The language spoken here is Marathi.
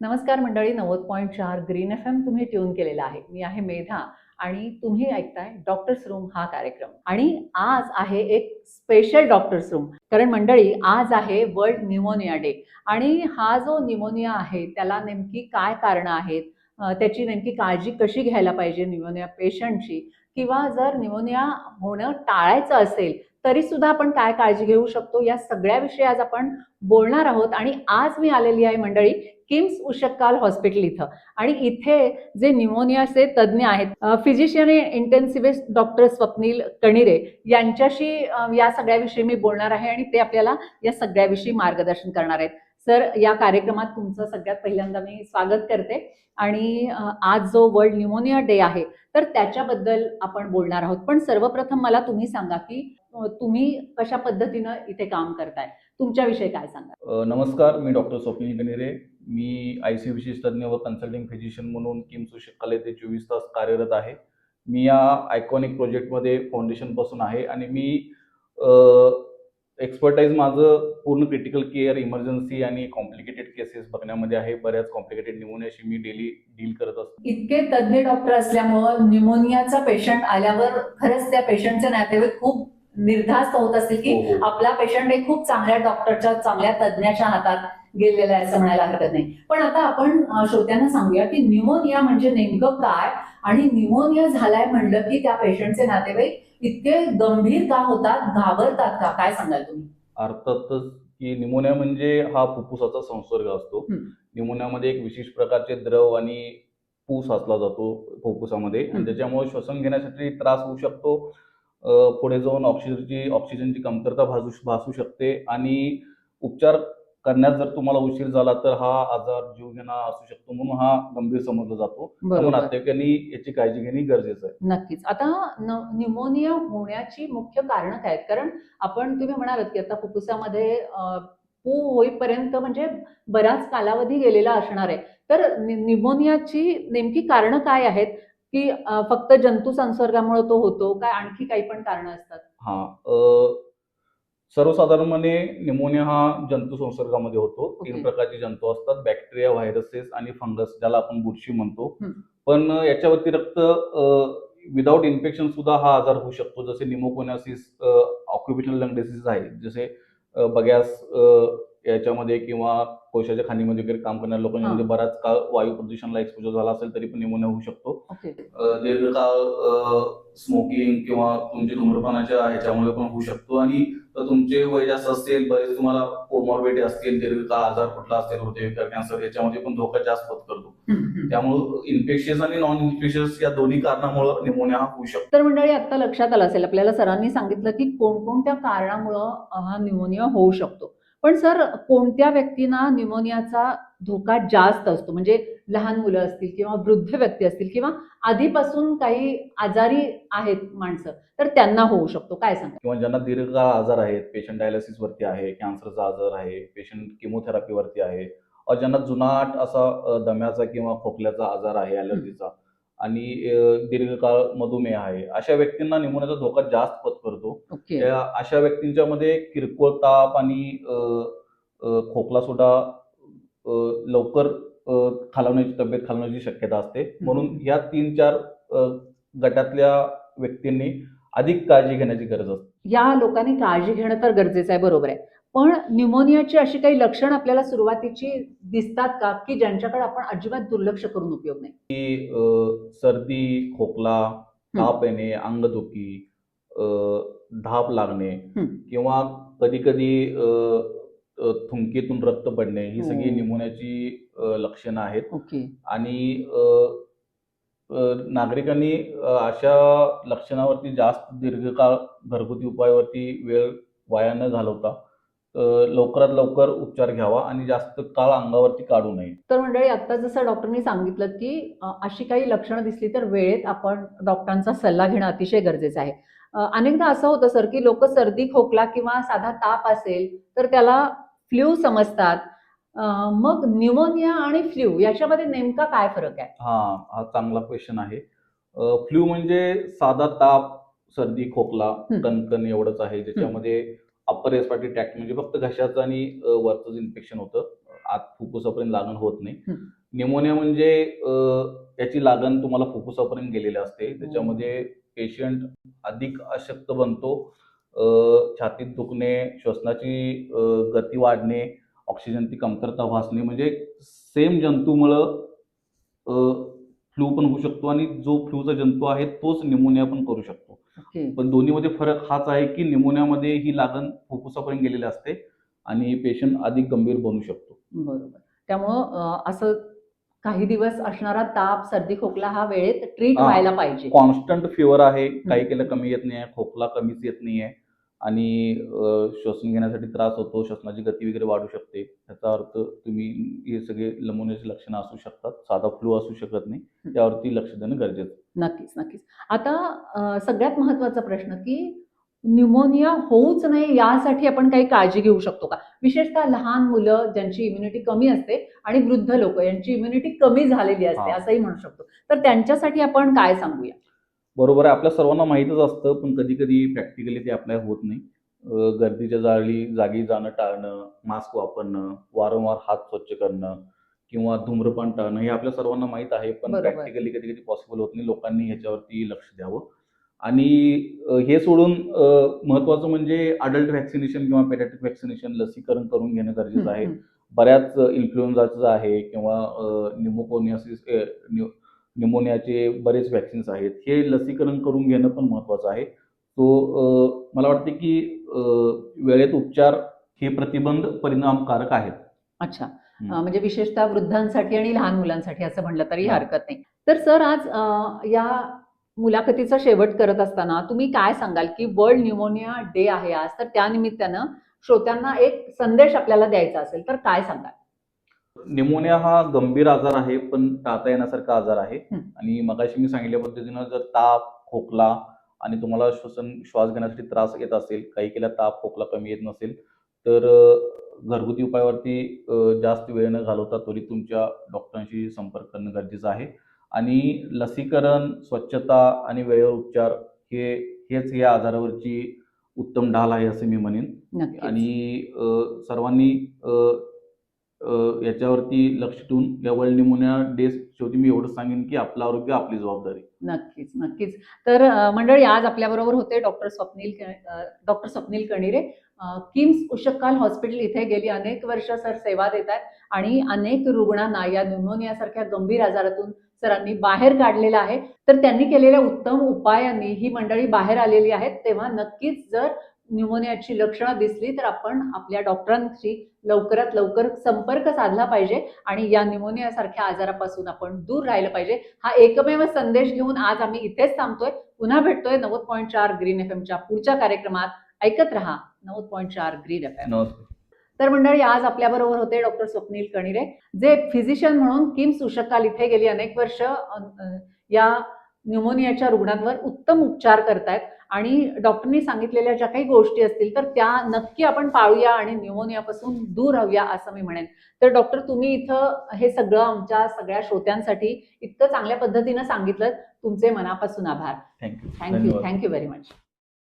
नमस्कार मंडळी नव्वद पॉईंट चार ग्रीन एफ एम तुम्ही ट्यून केलेला आहे. मी आहे मेधा आणि तुम्ही ऐकताय डॉक्टर्स रूम हा कार्यक्रम. आणि आज आहे एक स्पेशल डॉक्टर्स रूम कारण मंडळी आज आहे वर्ल्ड न्यूमोनिया डे आणि हा जो न्यूमोनिया आहे त्याला नेमकी काय कारणं आहेत? त्याची नेमकी काळजी कशी घ्यायला पाहिजे न्यूमोनिया पेशंटची किंवा जर न्यूमोनिया होणं टाळायचं असेल तरी सुद्धा आपण काय काळजी घेऊ शकतो? या सगळ्याविषयी आज आपण बोलणार आहोत. आणि आज मी आलेली आहे मंडळी किम्स उशक्काल हॉस्पिटल इथं. आणि इथे जे न्यूमोनियाचे तज्ज्ञ आहेत physician intensivist doctor Swapnil Kanire यांच्याशी या सगळ्याविषयी मी बोलणार आहे आणि ते आपल्याला या सगळ्याविषयी मार्गदर्शन करणार आहेत. सर या कार्यक्रमात तुमचं सगळ्यात पहिल्यांदा मी स्वागत करते. आणि आज जो वर्ल्ड न्युमोनिया डे आहे तर त्याच्याबद्दल आपण बोलणार आहोत. पण सर्वप्रथम मला तुम्ही सांगा की तुम्ही कशा पद्धतीनं इथे काम करताय? तुमच्याविषयी काय सांगा? नमस्कार मी डॉक्टर स्वप्नील गणेरे. मी आय सी विशेष तज्ञ व कन्सल्टिंग फिजिशियन म्हणून किम्स उशिकाल येथे चोवीस तास कार्यरत आहे. मी या आयकॉनिक प्रोजेक्टमध्ये फाउंडेशनपासून आहे आणि मी एक्सपर्टाईज माझं पूर्ण क्रिटिकल केअर इमर्जन्सी आणि कॉम्प्लिकेटेड केसेस बघण्यामध्ये आहे. बऱ्याच कॉम्प्लिकेटेड न्युमोनियाशी मी डेली डील करत असतो. इतके तज्ज्ञ डॉक्टर असल्यामुळं न्यूमोनियाचा पेशंट आल्यावर खरंच त्या पेशंटचे नातेवाईक खूप निर्धास्त होत असतील की हो, हो. आपला पेशंट एक खूप चांगल्या डॉक्टरच्या चांगल्या तज्ज्ञाच्या हातात. गेलेला आहे असं म्हणायला हरकत नाही. पण आता आपण श्रोत्यांना सांगूया की न्यूमोनिया म्हणजे नेमकं काय? आणि न्यूमोनिया झालाय म्हणलं की त्या पेशंटचे नातेवाईक इतके गंभीर का होतात? घाबरतात का? काय सांगाल तुम्ही? अर्थातच की निमोनिया म्हणजे हा फुफ्फुसाचा संसर्ग असतो. निमोनियामध्ये एक विशेष प्रकारचे द्रव आणि पूस असला जातो फुफ्फुसामध्ये. आणि त्याच्यामुळे श्वसन घेण्यासाठी त्रास होऊ शकतो. पुढे जाऊन ऑक्सिजनची ऑक्सिजनची कमतरता भासू भासू शकते. आणि उपचार करण्यास जर तुम्हाला उशीर झाला तर हा आजार जीवघेणा असू शकतो म्हणून हा गंभीर समजला जातो. नातेवाईकांनी याची काळजी घेणे गरजेचं आहे. नक्कीच. आता न्यूमोनिया होण्याची मुख्य कारणं काय आहेत? कारण आपण तुम्ही म्हणालात की आता फुफ्फुसामध्ये पू होईपर्यंत म्हणजे बराच कालावधी गेलेला असणार आहे. तर नि- न्यूमोनियाची नेमकी कारणं काय आहेत? की फक्त जंतू संसर्गामुळे तो होतो? काय आणखी काही पण कारणं असतात? हा. सर्वसाधारणपणे निमोनिया हा जंतू संसर्गामध्ये होतो. तीन. प्रकारचे जंतू असतात. बॅक्टेरिया व्हायरसेस आणि फंगस ज्याला आपण बुरशी म्हणतो. पण याच्या व्यतिरिक्त विदाऊट इन्फेक्शन सुद्धा हा आजार होऊ शकतो. जसे निमोकोनासिस ऑक्युपेशनल लंग डिसीज आहे. जसे बग्यास याच्यामध्ये किंवा कोशाच्या खाणीमध्ये वगैरे काम करणाऱ्या लोकांमध्ये हां. बराच काळ वायू प्रदूषणाला एक्सपोजर झाला असेल तरी पण निमोनिया होऊ शकतो. दीर्घकाळ स्मोकिंग किंवा तुमचे धूम्रपानाच्या ह्याच्यामुळे पण होऊ शकतो. आणि तर तुमचे वय जास्त असेल बरेच तुम्हाला कोमॉर्बिडी असतील दीर्घकाळ आजार कुठला असेल हृदयविकार कॅन्सर याच्यामध्ये पण धोका जास्त होत करतो. त्यामुळं इन्फेक्शियस आणि नॉन इन्फेक्शियस या दोन्ही कारणामुळे निमोनिया हा होऊ शकतो. तर मंडळी आता लक्षात आलं असेल आपल्याला सरांनी सांगितलं की कोणकोणत्या कारणामुळं हा न्यूमोनिया होऊ शकतो. पण सर कोणत्या व्यक्तींना न्यूमोनियाचा धोका जास्त असतो? म्हणजे लहान मुलं असतील किंवा वृद्ध व्यक्ती असतील किंवा आधीपासून काही आजारी आहेत माणसं तर त्यांना होऊ शकतो. काय सांगा किंवा ज्यांना दीर्घकाळ आजार आहेत पेशंट डायलिसिस वरती आहे कॅन्सरचा आजार आहे पेशंट किमोथेरपीवरती आहे ज्यांना जुनाट असा दम्याचा किंवा खोकल्याचा आजार आहे ॲलर्जीचा आणि दीर्घकाळ मधुमेह आहे. अशा व्यक्तींना निमोनियाचा धोका जास्त पत्करतो अशा व्यक्तींच्या मध्ये किरकोळ ताप आणि खोकला सुद्धा लवकर खालावण्याची तब्येत खालवण्याची शक्यता असते. म्हणून या तीन चार गटातल्या व्यक्तींनी अधिक काळजी घेण्याची गरज असते. या लोकांनी काळजी घेणं तर गरजेचं आहे बरोबर आहे. पण न्यूमोनियाची अशी काही लक्षणं आपल्याला सुरुवातीची दिसतात का? की ज्यांच्याकडे आपण अजिबात दुर्लक्ष करून उपयोग नाही? की अ, सर्दी खोकला ताप येणे अंगदुखी अ, धाप लागणे हं. किंवा कधी कधी थुंकीतून रक्त पडणे ही सगळी हो. निमोनियाची अ, लक्षणं आहेत. ओके. आणि अ, अ, नागरिकांनी अ, अशा लक्षणावरती जास्त दीर्घकाळ घरगुती उपायावरती वेळ वाया न घालवता लवकरात लवकर उपचार घ्यावा आणि जास्त काळ अंगावरती काढू नये. तर मंडळी आता जसं डॉक्टरनी सांगितलं की अशी काही लक्षणं दिसली तर वेळेत आपण डॉक्टरांचा सल्ला घेणं अतिशय गरजेचं आहे. अनेकदा असं होतं सर की लोक सर्दी खोकला किंवा साधा ताप असेल तर त्याला फ्ल्यू समजतात. मग न्यूमोनिया आणि फ्ल्यू याच्यामध्ये नेमका काय फरक आहे? हा हा चांगला क्वेश्चन आहे. फ्ल्यू म्हणजे साधा ताप सर्दी खोकला. कणकण एवढंच आहे. ज्याच्यामध्ये अप्पर रेस्पायटरी ट्रॅक्ट म्हणजे फक्त घशाचं आणि अ, वरचंच इन्फेक्शन होतं आत फुफ्फुसापर्यंत लागण होत नाही. निमोनिया म्हणजे अं, याची लागण तुम्हाला फुफ्फुसापर्यंत गेलेली असते. त्याच्यामध्ये पेशंट अधिक अशक्त बनतो छातीत दुखणे श्वसनाची गती वाढणे ऑक्सिजनची कमतरता भासणे म्हणजे सेम जंतूमुळं फ्लू पण होऊ शकतो आणि जो फ्लूचा जंतू आहे तोच निमोनिया पण करू शकतो. पण दोन्हीमध्ये फरक हाच आहे की निमोनियामध्ये ही लागण फुफ्फुसापर्यंत गेलेली असते आणि पेशंट अधिक गंभीर बनू शकतो. बरोबर. त्यामुळं असं काही दिवस असणारा ताप सर्दी खोकला हा वेळेत ट्रीट. व्हायला पाहिजे. कॉन्स्टंट फिवर आहे काही केलं कमी येत नाही खोकला कमीच येत नाही आहे आणि श्वसन घेण्यासाठी त्रास होतो श्वसनाची गती वगैरे वाढू शकते. त्याचा अर्थ तुम्ही हे सगळे लमोनियाची लक्षणं असू शकतात. साधा फ्लू असू शकत नाही. त्यावरती लक्ष देणं गरजेचं. नक्कीच नक्कीच. आता सगळ्यात महत्त्वाचा प्रश्न की न्यूमोनिया होऊच नये यासाठी आपण काही काळजी घेऊ शकतो का? विशेषतः लहान मुलं ज्यांची इम्युनिटी कमी असते आणि वृद्ध लोक यांची इम्युनिटी कमी झालेली असते. असंही म्हणू शकतो. तर त्यांच्यासाठी आपण काय सांगूया? बरोबर आहे आपल्या सर्वांना माहीतच असतं पण कधी कधी प्रॅक्टिकली ते अप्लाय होत नाही. गर्दीच्या जाळी जागी जाणं टाळणं मास्क वापरणं वारंवार हात स्वच्छ करणं किंवा धूम्रपान टाळणं हे आपल्या सर्वांना माहीत आहे पण. प्रॅक्टिकली कधी कधी पॉसिबल होत नाही. लोकांनी ह्याच्यावरती लक्ष द्यावं. आणि हे सोडून अं, महत्त्वाचं म्हणजे अडल्ट व्हॅक्सिनेशन किंवा पेडॅटिक व्हॅक्सिनेशन लसीकरण करून घेणं गरजेचं आहे. बऱ्याच इन्फ्लुएन्झाचं आहे किंवा न्युमोकोनियासिस न्युमोनियाचे बरेच व्हॅक्सिन्स आहेत. हे लसीकरण करून घेणं पण महत्त्वाचं आहे. तो मला वाटते की वेळेत उपचार हे प्रतिबंध परिणामकारक आहेत. अच्छा. म्हणजे विशेषतः वृद्धांसाठी आणि लहान मुलांसाठी असं म्हटलं तरी हा. हरकत नाही. तर सर आज या मुलाखतीचा शेवट करत असताना तुम्ही काय सांगाल की वर्ल्ड न्यूमोनिया डे आहे आज तर त्या निमित्तानं श्रोत्यांना एक संदेश आपल्याला द्यायचा असेल तर काय सांगाल? निमोनिया हा गंभीर आजार आहे पण टाळता येण्यासारखा आजार आहे. आणि मगाशी मी सांगितल्या पद्धतीनं जर ताप खोकला आणि तुम्हाला श्वसन श्वास घेण्यासाठी त्रास येत असेल काही केल्या ताप खोकला कमी येत नसेल तर घरगुती उपायावरती जास्त वेळ न घालवता त्वरित तुमच्या डॉक्टरांशी संपर्क करणं गरजेचं आहे. आणि लसीकरण स्वच्छता आणि वेळेवर उपचार हे हेच या आजारावरची उत्तम ढाल आहे असं मी म्हणेन. आणि सर्वांनी याच्यावरती लक्ष ठेवून या वर्ल्ड निमोनिया डे शेवटी मी एवढं सांगेन की आपलं आरोग्य आपली जबाबदारी. नक्कीच नक्कीच. तर मंडळी आज आपल्याबरोबर होते doctor Swapnil doctor Swapnil Kanire. KIMS Ushakal hospital इथे गेली. अनेक वर्ष सर सेवा देत आहेत आणि अनेक रुग्णांना या न्यूमोनियासारख्या गंभीर आजारातून सरांनी बाहेर काढलेलं आहे. तर त्यांनी केलेल्या उत्तम उपायांनी ही मंडळी बाहेर आलेली आहेत. तेव्हा नक्कीच जर न्यूमोनियाची लक्षणं दिसली तर आपण आपल्या डॉक्टरांशी लवकरात लवकर संपर्क साधला पाहिजे आणि या न्यूमोनियासारख्या आजारापासून आपण दूर राहिलं पाहिजे. हा एकमेव संदेश घेऊन आज आम्ही इथेच थांबतोय. पुन्हा भेटतोय नव्वद पॉईंट चार ग्रीन एफ एमच्या पुढच्या कार्यक्रमात. ऐकत रहा नव्वद पॉईंट चार ग्रीन एफ एम. तर मंडळी आज आपल्याबरोबर होते डॉक्टर स्वप्नील कणिरे जे फिजिशियन म्हणून किम्स उशकाल इथे गेली अनेक वर्ष या न्यूमोनियाच्या रुग्णांवर उत्तम उपचार करतायत. आणि डॉक्टरनी सांगितलेल्या ज्या काही गोष्टी असतील तर त्या नक्की आपण पाळूया आणि न्यूमोनियापासून दूर राहूया असं मी म्हणेन. तर डॉक्टर तुम्ही इथं हे सगळं आमच्या सगळ्या श्रोत्यांसाठी इतकं चांगल्या पद्धतीनं सांगितलं तुमचे मनापासून आभार. Thank you thank you thank you very much